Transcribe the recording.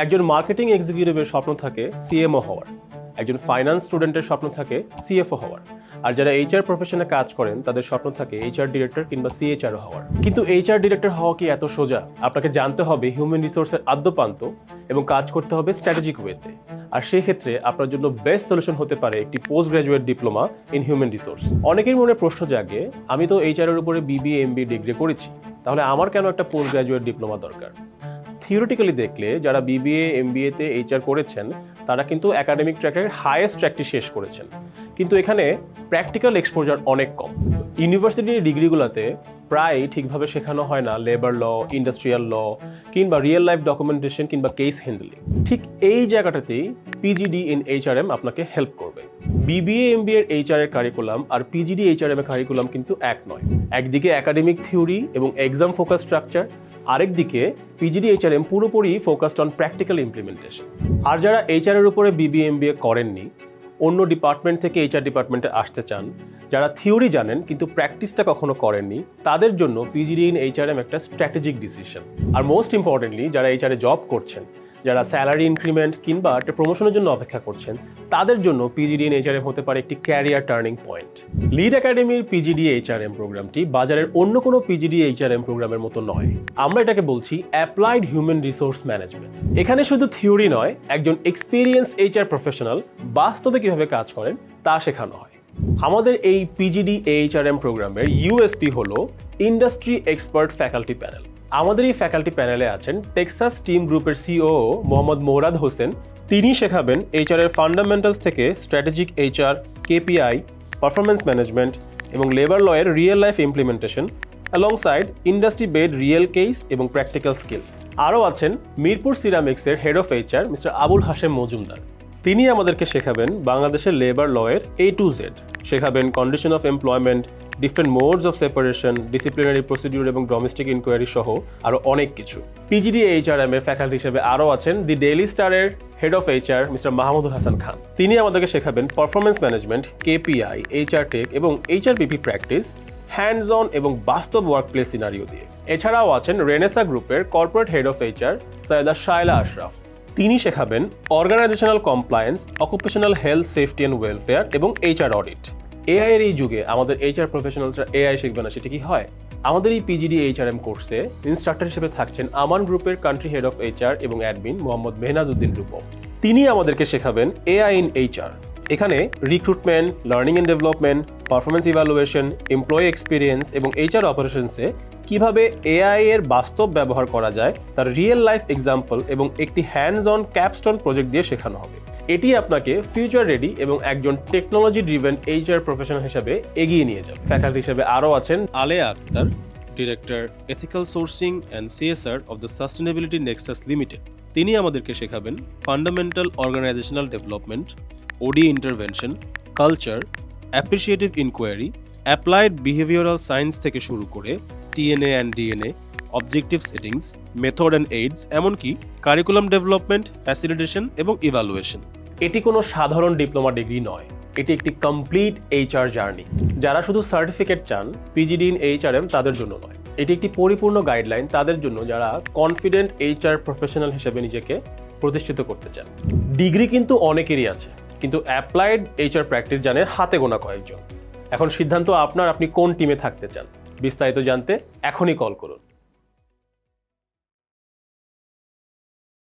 একজন মার্কেটিং এক্সিকিউটিভের স্বপ্ন থাকে সিএমও হওয়ার। একজন ফাইন্যান্স স্টুডেন্টের স্বপ্ন থাকে সিএফও হওয়ার। আর যারা এইচআর প্রফেশনে কাজ করেন, তাদের স্বপ্ন থাকে এইচআর ডিরেক্টর কিংবা সিএইচআর হওয়ার। কিন্তু এইচআর ডিরেক্টর হওয়া কি এত সোজা? আপনাকে জানতে হবে হিউম্যান রিসোর্সের আদ্যপান্ত এবং কাজ করতে হবে স্ট্র্যাটেজিক ওয়েতে আর সেই ক্ষেত্রে আপনার জন্য বেস্ট সলিউশন হতে পারে একটি post graduate diploma in human resource অনেকের মনে প্রশ্ন জাগে, আমি তো এইচআর এর উপরে বিবিএ এমবি ডিগ্রি করেছি, তাহলে আমার কেন একটা পোস্ট গ্রাজুয়েট ডিপ্লোমা দরকার? থিওরিটিক্যালি দেখলে যারা বিবিএ এমবিএতে এইচআর করেছেন, তারা কিন্তু একাডেমিক ট্র্যাকের হায়েস্ট ট্র্যাকটি শেষ করেছেন। কিন্তু এখানে প্র্যাকটিক্যাল এক্সপোজার অনেক কম। ইউনিভার্সিটির ডিগ্রিগুলোতে প্রায় ঠিকভাবে শেখানো হয় না লেবার ল ইন্ডাস্ট্রিয়াল ল কিংবা রিয়েল লাইফ ডকুমেন্টেশন কিংবা কেস হ্যান্ডেলিং ঠিক এই জায়গাটাতেই পিজিডি ইন এইচআরএম আপনাকে হেল্প করবে। বিবিএ এমবিএ এর কারিকুলাম আর পিজিডি এইচআরএম এর কারিকুলাম কিন্তু এক নয়। একদিকে একাডেমিক থিওরি এবং এক্সাম ফোকাস স্ট্রাকচার আরেকদিকে পিজিডি এইচআরএম পুরোপুরি ফোকাসড অন প্র্যাকটিক্যাল ইমপ্লিমেন্টেশন আর যারা এইচআর এর উপরে বিবিএ এমবিএ করেননি, অন্য ডিপার্টমেন্ট থেকে এইচআর ডিপার্টমেন্টে আসতে চান, যারা থিওরি জানেন কিন্তু প্র্যাকটিসটা কখনো করেননি, তাদের জন্য পিজিডি ইন এইচআরএম একটা স্ট্র্যাটেজিক ডিসিশন আর মোস্ট ইম্পর্টেন্টলি যারা এইচআরে জব করছেন যারা স্যালারি ইনক্রিমেন্ট কিংবা একটা প্রমোশনের জন্য অপেক্ষা করছেন, তাদের জন্য পিজিডি ইন এইচআরএম হতে পারে একটি ক্যারিয়ার টার্নিং পয়েন্ট লিড একাডেমির পিজিডি এইচআরএম প্রোগ্রামটি বাজারের অন্য কোনো পিজিডি এইচআরএম প্রোগ্রামের মতো নয়। আমরা এটাকে বলছি অ্যাপ্লাইড হিউম্যান রিসোর্স ম্যানেজমেন্ট এখানে শুধু থিওরি নয়, একজন এক্সপিরিয়েন্সড এইচআর প্রফেশনাল বাস্তবে কীভাবে কাজ করেন তা শেখানো হয়। আমাদের এই পিজিডি এইচআরএম প্রোগ্রামের ইউএসপি হলো ইন্ডাস্ট্রি এক্সপার্ট ফ্যাকাল্টি প্যানেল আমাদের এই ফ্যাকাল্টি প্যানেলে আছেন টেক্সাস টিম গ্রুপের সিও মোহাম্মদ মোহরাদ হোসেন। তিনি শেখাবেন এইচআর এর ফান্ডামেন্টালস থেকে strategic HR KPI performance management এবং labour লয়ের real life implementation alongside industry based real case এবং প্র্যাকটিক্যাল স্কিল আরও আছেন Mirpur সিরামিক্সের head of HR mister Abul Hashem Majumder. তিনি আমাদেরকে শেখাবেন বাংলাদেশের লেবার লয়ের A to Z শেখাবেন condition of employment different modes of separation disciplinary procedure এবং domestic inquiry সহ আরও অনেক কিছু। পিজিডি এইচআরএম এর ফ্যাকাল্টি হিসেবে আরও আছেন দি ডেইলি স্টারের head of HR mister Mahmudul Hasan Khan. তিনি আমাদেরকে শেখাবেন performance management KPI HR tech এবং HR BP practice hands on এবং বাস্তব ওয়ার্ক প্লেস সিনারিও দিয়ে। এছাড়াও আছেন রেনেসা গ্রুপের corporate head of HR Syeda Shaila Ashraf তিনি শেখাবেন organisational compliance occupational health safety and welfare এবং এইচআর অডিট এআই এর এই যুগে আমাদের এইচআর প্রফেশনালসরা এআই শিখবে না, সেটা কি হয়? আমাদের এই পিজিডি এইচআরএম কোর্সে ইনস্ট্রাক্টর হিসেবে থাকছেন আমান গ্রুপের কান্ট্রি হেড অফ এইচআর এবং অ্যাডমিন মোহাম্মদ মেহনাজউদ্দিন রূপম। তিনি আমাদেরকে শেখাবেন এআই ইন এইচআর এখানে recruitment learning and development performance evaluation employee experience এবং এইচআর অপারেশনসে কীভাবে এআই এর বাস্তব ব্যবহার করা যায়, তার রিয়েল লাইফ এক্সাম্পল এবং একটি হ্যান্ডস অন ক্যাপস্টোন প্রজেক্ট দিয়ে শেখানো হবে। এটি আপনাকে ফিউচার রেডি এবং একজন টেকনোলজি ড্রিভেন এইচআর প্রফেশনাল হিসেবে এগিয়ে নিয়ে যাবে। ফ্যাকাল্টি হিসেবে আরও আছেন Aleya Akter director ethical sourcing and CSR of the sustainability nexus limited তিনি আমাদেরকে শেখাবেন fundamental organisational development OD intervention culture appreciative inquiry applied behavioural science থেকে শুরু করে TNA and DNA objective settings method and aids এমনকি curriculum development facilitation এবং evaluation এটি কোনো সাধারণ ডিপ্লোমা ডিগ্রি নয়। এটি একটি কমপ্লিট এইচআর জার্নি যারা শুধু সার্টিফিকেট চান পিজিডি ইন এইচআরএম তাদের জন্য নয়। এটি একটি পরিপূর্ণ গাইডলাইন তাদের জন্য যারা কনফিডেন্ট এইচআর প্রফেশনাল হিসেবে নিজেকে প্রতিষ্ঠিত করতে চান। ডিগ্রি কিন্তু অনেকেরই আছে। কিন্তু অ্যাপ্লাইড এইচআর প্র্যাকটিস জানের হাতে গোনা কয়েকজন। এখন সিদ্ধান্ত আপনার, আপনি কোন টিমে থাকতে চান? বিস্তারিত জানতে এখনই কল করুন।